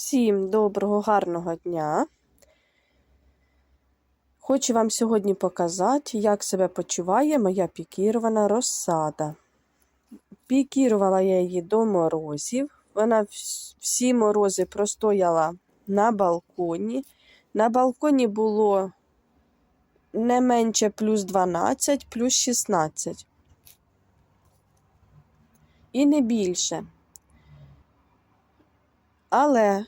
Всім доброго, гарного дня. Хочу вам сьогодні показати, як себе почуває моя пікірована розсада. Пікірувала я її до морозів. Вона всі морози простояла на балконі. На балконі було не менше плюс 12, плюс 16. І не більше. Але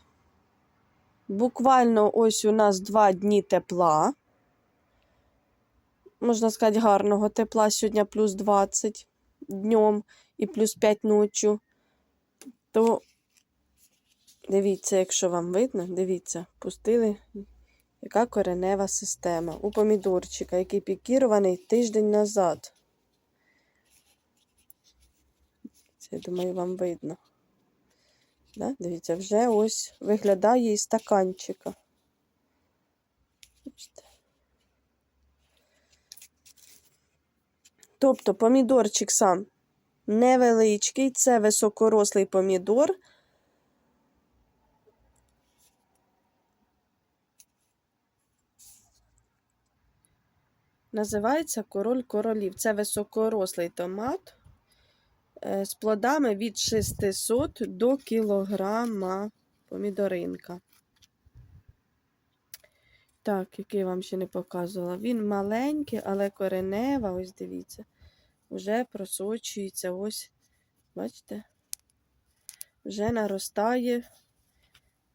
буквально ось у нас два дні тепла. Можна сказати, гарного тепла. Сьогодні плюс 20 днем і плюс 5 ночі. То дивіться, якщо вам видно, дивіться, пустили, яка коренева система у помідорчика, який пікірований тиждень назад. Це, я думаю, вам видно. Да? Дивіться, вже ось виглядає із стаканчика. Тобто помідорчик сам невеличкий, це високорослий помідор. Називається король королів. Це високорослий томат з плодами від 600 до кілограма помідоринка. Так, який вам ще не показувала. Він маленький, але коренева, ось дивіться, вже просочується, ось, бачите, вже наростає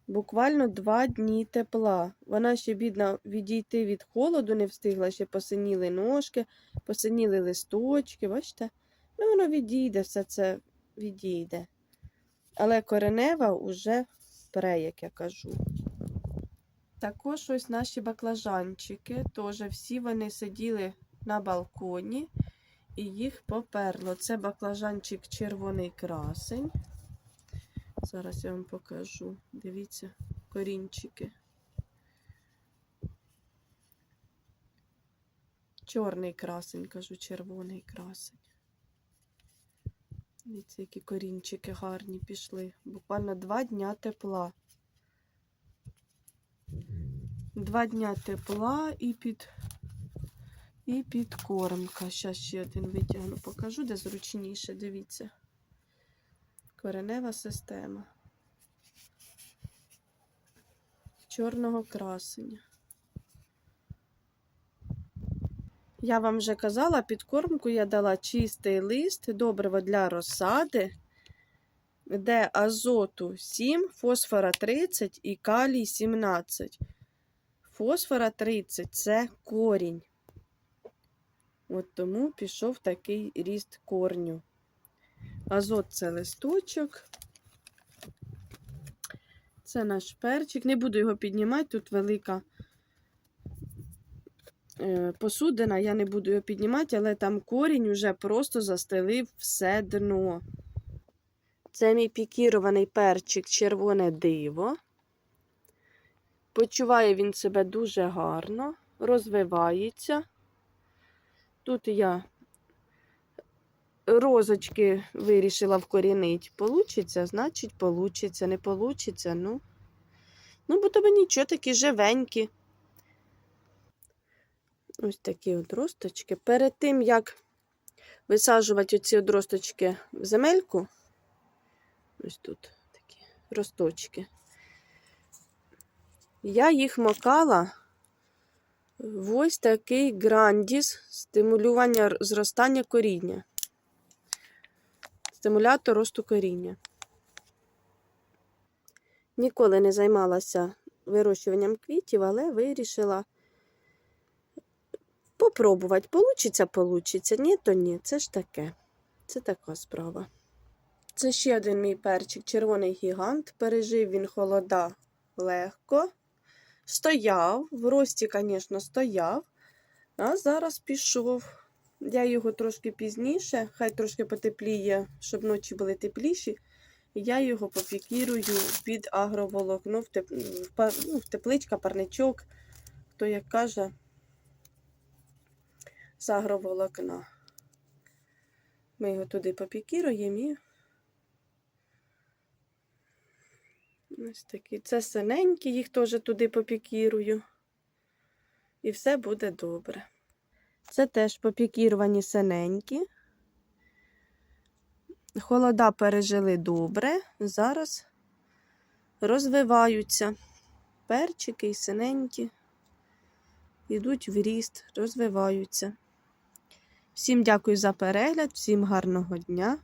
буквально два дні тепла. Вона ще, бідна, відійти від холоду не встигла, ще посиніли ножки, посиніли листочки, бачите? Ну, воно відійде, все це відійде. Але коренева уже пре, як я кажу. Також ось наші баклажанчики, теж всі вони сиділи на балконі і їх поперло. Це баклажанчик червоний красень. Зараз я вам покажу. Дивіться, корінчики. Чорний красень, кажу, червоний красень. Дивіться, які корінчики гарні пішли. Буквально два дня тепла. Два дня тепла і під і підкормка. Зараз ще один витягну, покажу, де зручніше, дивіться. Коренева система. Чорного красення. Я вам вже казала, підкормку я дала чистий лист, добриво для розсади, де азоту 7, фосфора 30 і калій 17. Фосфора 30 це корінь. От тому пішов такий ріст корню. Азот це листочок. Це наш перчик. Не буду його піднімати, тут велика посудина, я не буду його піднімати, але там корінь уже просто застелив все дно. Це мій пікірований перчик червоне диво. Почуває він себе дуже гарно, розвивається. Тут я розочки вирішила вкорінити. Получиться, значить, получиться. Не получиться, ну. Ну, бо тебе нічого такі живенькі. Ось такі от росточки. Перед тим, як висаджувати оці от росточки в земельку, ось тут такі росточки. Я їх макала в ось такий грандіс стимулювання зростання коріння. Стимулятор росту коріння. Ніколи не займалася вирощуванням квітів, але вирішила попробувати. Получиться, получиться. Ні, то ні. Це ж таке. Це така справа. Це ще один мій перчик, червоний гігант. Пережив він холода легко. Стояв, в рості, звісно, стояв, а зараз пішов. Я його трошки пізніше, хай трошки потепліє, щоб ночі були тепліші. Я його попікірую під агроволокно, в, теп... ну, в тепличка, парничок, хто як каже, з агроволокна. Ми його туди попікіруємо і Ось такі. Це синенькі, їх теж туди попікірую. І все буде добре. Це теж попікіровані синенькі. Холода пережили добре. Зараз розвиваються. Перчики і синенькі. Йдуть в ріст, розвиваються. Всім дякую за перегляд, всім гарного дня.